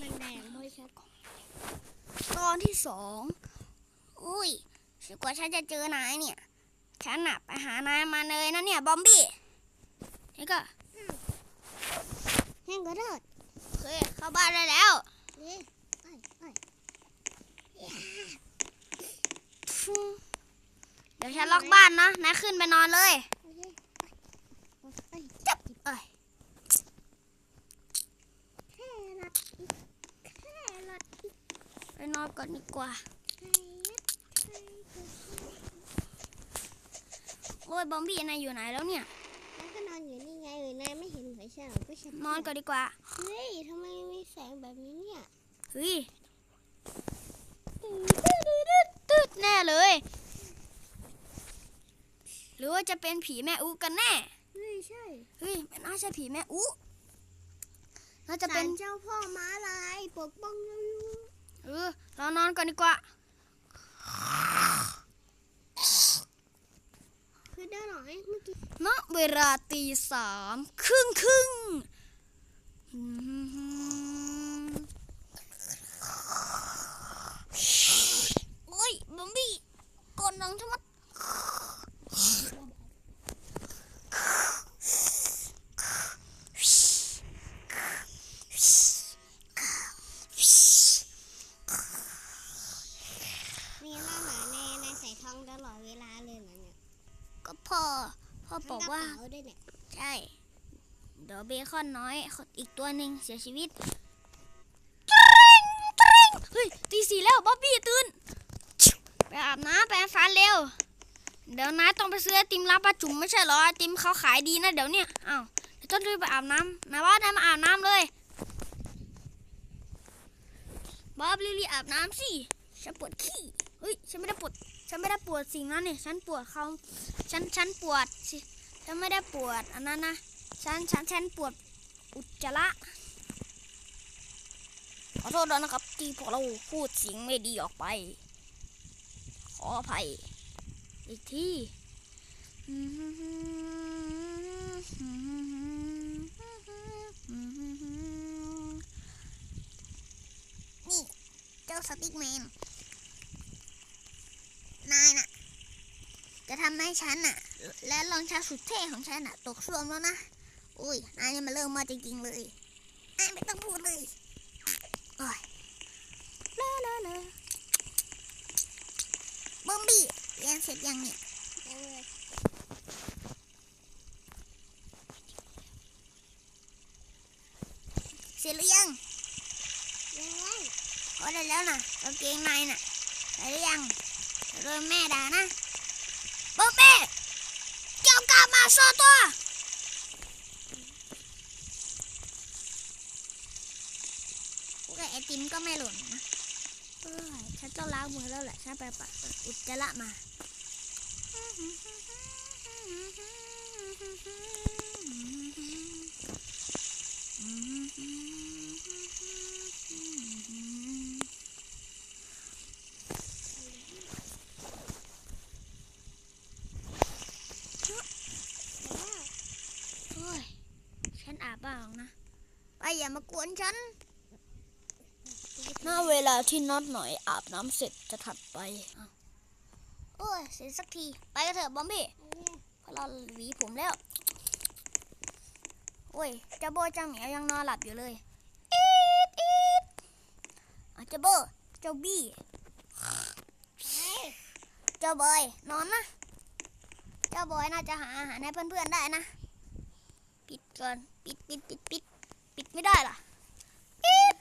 มันแดงด้วยชัดตอนที่สองอุ้ยสกว่าฉันจะเจอนายเนี่ย ฉันหน่ะไปหานายมาเลยนะเนี่ยบอมบี้นี่ก็แห้งก็เถิดเคยเข้าบ้านได้แล้วเดี๋ยวฉันล็อกบ้านนะนายขึ้นไปนอนเลย โอเคไอ้ จับเอ้ย แค่รัดอีกแค่รัดอีก ไป นอนก่อนดีกว่าแค่รัดแค่รัดโอ้ยบอมบี้นายอยู่ไหนแล้วเนี่ยแล้วก็นอนอยู่นี่ไงเออนายไม่เห็นเหรอใช่เหรอก็ฉันนอนก่อนดีกว่า เฮ้ยทำไมมีแสงแบบนี้เนี่ยเฮ้ยตืดแน่เลย หรือว่าจะเป็นผีแม่อูกันแน่ เฮ้ยใช่เฮ้ยไม่น่าใช่ผีแม่อูน่าจะจะเป็เป็นนเจ้าพ่อม้าลายปกป้องเราอยู่ เออเรานอนก่อนดีกว่าคือเดินหน่อยเมื่อกี้ณเวลาตีสามครึ่งครึ่งอืมโอ้ยบอมบี้กดนังทั้งหมด มีหน้าหนาในในใส่ทองตลอด เวลาเลยเหรอเนี่ยก็พ่อพ่อบอกว่า ทั้งกระเป๋ด้วยเนี่ยใช่ เดี๋ยวเบคอนน้อยอีกตัวหนึ่งเสียชีวิตตริงตริงเฮ้ยตีสี่แล้วบ๊อบบี้ตื่น ไปอาบน้ำไปอาบฟันเร็ว เดี๋ยวนายต้องไปซื้อไอติมร้านป้าจุ๋มไม่ใช่เหรอไอติมเขาขายดีนะเดี๋ยวเนี่ยอ้าวเดี๋ยวต้องรีบไปอาบน้ำนายว่านายมาอาบน้ำเลยบ๊อบรีบๆอาบน้ำสิฉันปวดขี้ เฮ้ยฉันไม่ได้ปวด ฉันไม่ได้ปวดสิ่งนั้นเนี่ยฉันปวดเขาฉันฉันปวดสิฉันไม่ได้ปวดอันนั้นนะฉันฉันฉันปวดอุจจาระขอโทษด้วยนะครับ ที่พวกเราพูดสิ่งไม่ดีออกไป ขออภัย อีกทีนี่ เจ้าสติ๊กแมน นายน่ะ จะทำให้ฉันน่ะ และรองเท้าสุดเท่ของฉันน่ะ ตกซ่วมแล้วนะ อุ้ย นายนี่มาเริ่มมาจริงๆเลยนายไม่ต้องพูดเลยโอ้ยลาลาลาบอมบี้เรียนเสร็จยังเนี่ยเอาเลยเสร็จหรือยังยังไงพอได้แล้วนะกางเกงในน่ะใส่หรือยัง โดนแม่ด่านะบอมบี้เจ้ากลับมาซ่อนตัวพวกไอติมก็ไม่หล่นนะเอ้ยฉันต้องล้างมือแล้วแหละฉันไปปัดอุจจาระมาโอ้ย ฉันอาบบ้างนะ ไป อย่ามากวนฉันน่าเวลาที่น็อตหน่อยอาบน้ำเสร็จจะถัดไปอ้าวโอ้ยเสร็จสักที ไปกันเถอะบอมบี้เพราะเราหวีผมแล้ว โอ้ยเจ้าโบเจ้าเหมียวยังนอนหลับอยู่เลยอีดอีดอะเจ้าโบเจ้าบี้เจ้าบอยนอนนะเจ้าบอยน่าจะหาอาหารให้เพื่อนๆได้นะ ปิดก่อน ปิดปิดปิดปิด ปิดไม่ได้ล่ะปิด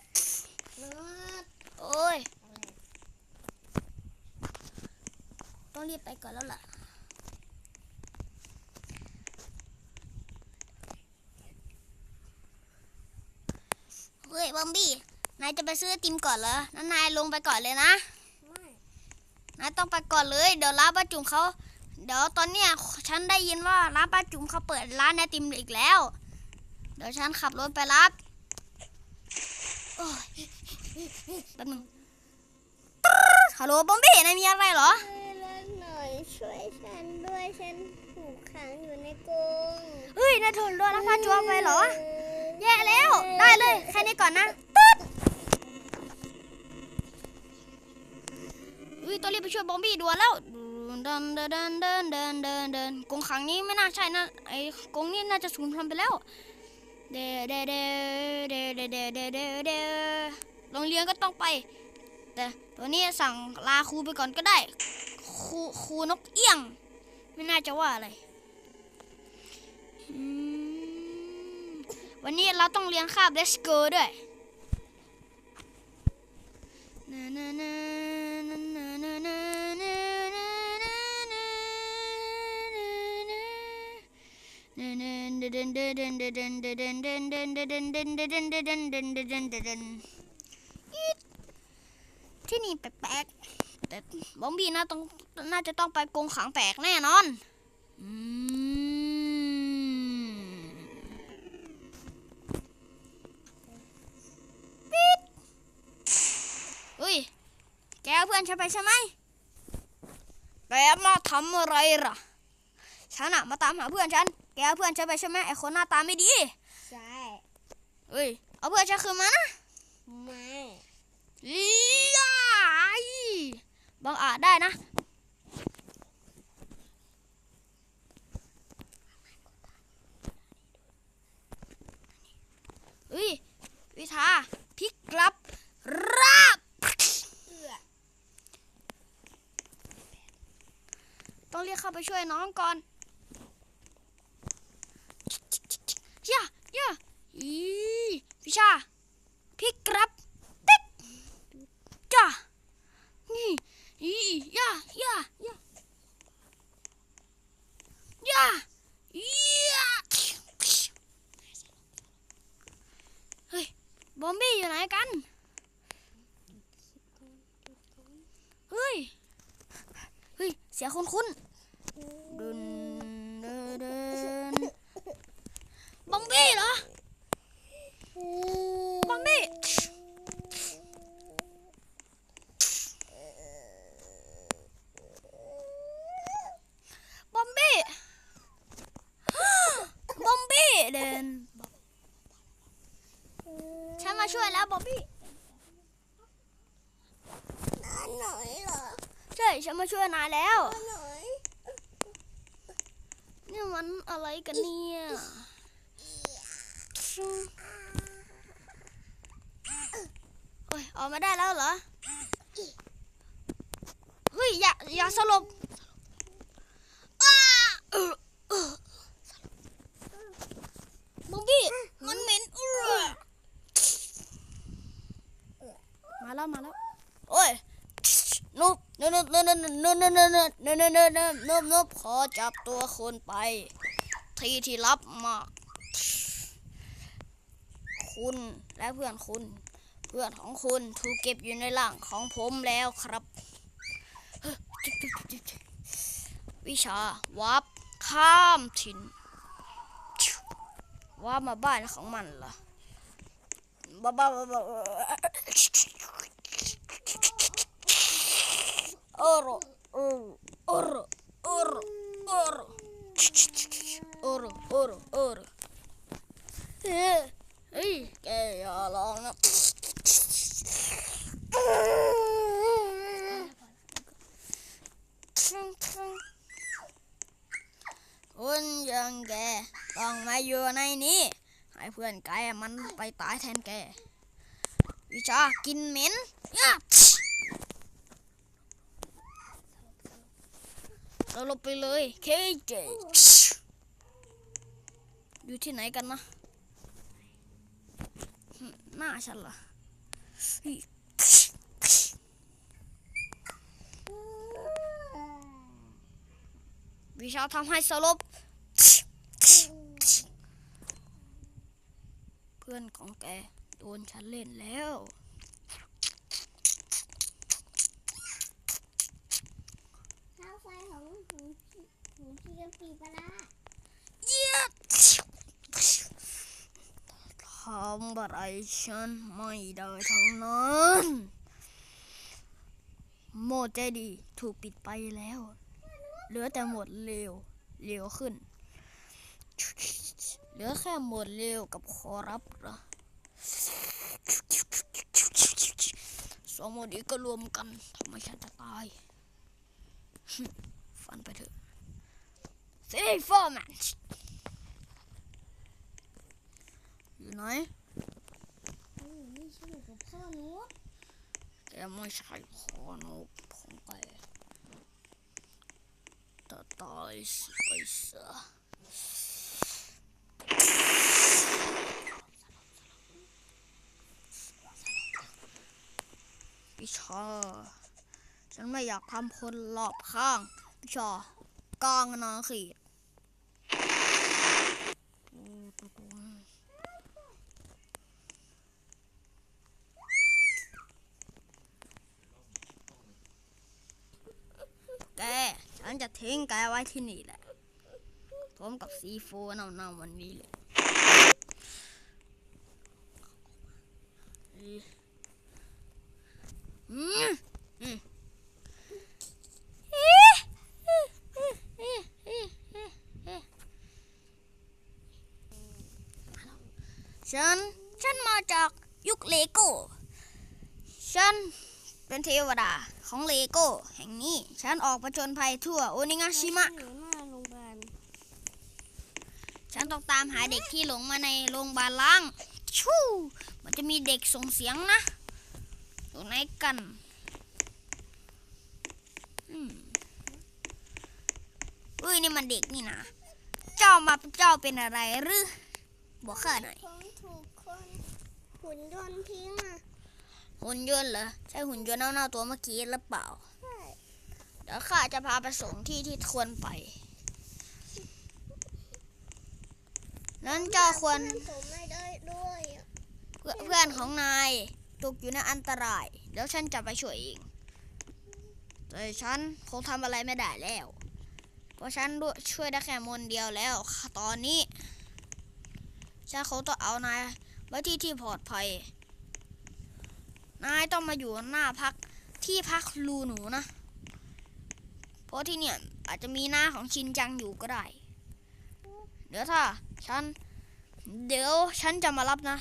โอ้ย ต้องรีบไปก่อนแล้วล่ะเฮ้ยบอมบี้ นายจะไปซื้อติมก่อนเหรอนั้นนายลงไปก่อนเลยนะไม่นายต้องไปก่อนเลย เดี๋ยวร้านป้าจุ๋มเขา เดี๋ยวตอนเนี้ยฉันได้ยินว่าร้านป้าจุ๋มเขาเปิดร้านไอติมอีกแล้ว เดี๋ยวฉันขับรถไปรับแป๊บนึงฮัลโหลบอมบี้นายมีอะไรเหรอรถหน่อยช่วยฉันด้วยฉันถูกขังอยู่ในกรงเฮ้ยนายถูกโดนลักพาตัวไปเหรอ แย่แล้ว ได้เลย แค่นี้ก่อนนะตึ๊บอุ้ยต้องรีบไปช่วยบอมบี้ด่วนแล้วเดินเดินเดินเดินเดินเดินกรงขังนี้ไม่น่าใช่นะไอ้กรงนี้น่าจะสูญพันธุ์ไปแล้ว เดเดเดเดเดเดเดเดเดโรงเรียนก็ต้องไป แต่ตัวนี้สั่งลาครูไปก่อนก็ได้ ครูครูนกเอี้ยง ไม่น่าจะว่าอะไร วันนี้เราต้องเรียนคาบเลสเกอร์ด้วย ที่นี่แปลกๆแต่บอมบี้น่าต้องน่าจะต้องไปกงขังแปลกแน่นอนปิดอุ้ย แกเพื่อนฉันไปใช่ไหมแกมาทำอะไรล่ะ ฉันอะมาตามหาเพื่อนฉัน เอาเพื่อนฉันไปใช่ไหมไอคนหน้าตาไม่ดี ใช่เอ้ย เอาเพื่อนฉันคืนมานะ ไม่ลียายบังอาจได้นะ เฮ้ย วิธาพลิกกลับราบเอื้อต้องเรียกเข้าไปช่วยน้องก่อนย่าย่า อีวิชาพลิกกลับติ๊กจ้านี่อีย่าย่าย่าย่าย่าเฮ้ย บอมบี้อยู่ไหนกัน เฮ้ย เฮ้ย เสียงคุ้นๆเดินเดินเดินบอมบี้เหรอ บอมบี้บอมบี้บอมบี้เดินฉันมาช่วยแล้วบอมบี้อันไหนเหรอใช่ฉันมาช่วยนายแล้วอันไหนนี่มันอะไรกันเนี่ย โอ้ยออกมาได้แล้วเหรอ เฮ้ย อย่า อย่าสลบอ้าเอบบี้มันเหม็นอือมาแล้ว มาแล้ว โอ้ยนุบนุบนุบนุบนุบนุบนุบนุบนุบนุบนุบนุบนุบนุบนุบขอจับตัวคนไป ทีที่ลับมา คุณและเพื่อนคุณ เพื่อนของคุณถูกเก็บอยู่ในร่างของผมแล้วครับ วิชาวับข้ามถิ่นว่ามาบ้านของมันเหรอบ้าบ้าบ้าบ้า Oro, oro, oro, oro, oro, oro, oro, oro. เฮ้ยเฮ้ยแกอย่าลองนะ คนอย่างแกต้องมาอยู่ในนี้ ให้เพื่อนแกมันไปตายแทนแก วิชากินเหม็นยะเราลงไปเลยเคเจอยู่ที่ไหนกันนะ หน้าฉันเหรอเฮ้ย วิชาทำให้สลบ เพื่อนของแกโดนฉันเล่นแล้ว ข้าวไฟของหูหูที่กะปิปลาร้าเยี่ยทำอะไรฉันไม่ได้ทั้งนั้น โมดใจดีถูกปิดไปแล้ว เหลือแต่โหมดเร็วเร็วขึ้น เหลือแค่โหมดเร็วกับคอรับเหรอสสองโมดีก็รวมกันทำให้ฉันจะตายฟันไปเถอะซีฟอร์แมนอยู่ไหนไม่ใช่กับพ่อหนูแกไม่ใช่พ่อนกของแก จะตายสิไปเสียพี่ชอฉันไม่อยากทำคนรอบข้าง พี่ชอกลางนอนขีดโอ้ตะโกน แก ฉัน จะทิ้งแกไว้ที่นี่แหละพร้อมกับซีโฟเน่าๆวันนี้เลยอืมอืมฉัน ฉันมาจากยุคเลโก้ ฉันเป็นเทวดา ของเลโก้แห่งนี้ ฉันออกประจนภัยทั่วโอนิงาชิมะหนูหน้าโรงพยาบาลฉันต้องตามหาเด็กที่หลงมาในโรงพยาบาลล้าง ชู่ มันจะมีเด็กส่งเสียงนะอยู่ไหนกันอืมอุ้ยนี่มันเด็กนี่นะ เจ้ามาเจ้าเป็นอะไรหรือบอกข้าหน่อย ผมถูกคนหุ่นยนต์ทิ้งอะ หุ่นยนต์เหรอ ใช่หุ่นยนต์เน่าๆตัวเมื่อกี้หรือเปล่าใช่เดี๋ยวข้าจะพาไปส่งที่ที่ควรไป นั้นเจ้าควรเพื่อนผมไม่ได้ด้วยอะเพื่อนเพื่อนของนายตกอยู่ในอันตราย เดี๋ยวฉันจะไปช่วยเอง แต่ฉันคงทำอะไรไม่ได้แล้วเพราะฉันด้วยช่วยได้แค่มนเดียวแล้ว ตอนนี้ ฉันคงต้องเอานายไว้ที่ที่ปลอดภัย นายต้องมาอยู่หน้าพักที่พักรูหนูนะ เพราะที่เนี่ยอาจจะมีหน้าของชินจังอยู่ก็ได้ เดี๋ยวถ้าฉัน เดี๋ยวฉันจะมารับนะ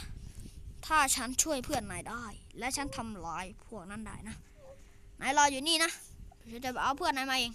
ถ้าฉันช่วยเพื่อนนายได้ และฉันทำลายพวกนั้นได้นะ นายรออยู่นี่นะ ฉันจะเอาเพื่อนนายมาเอง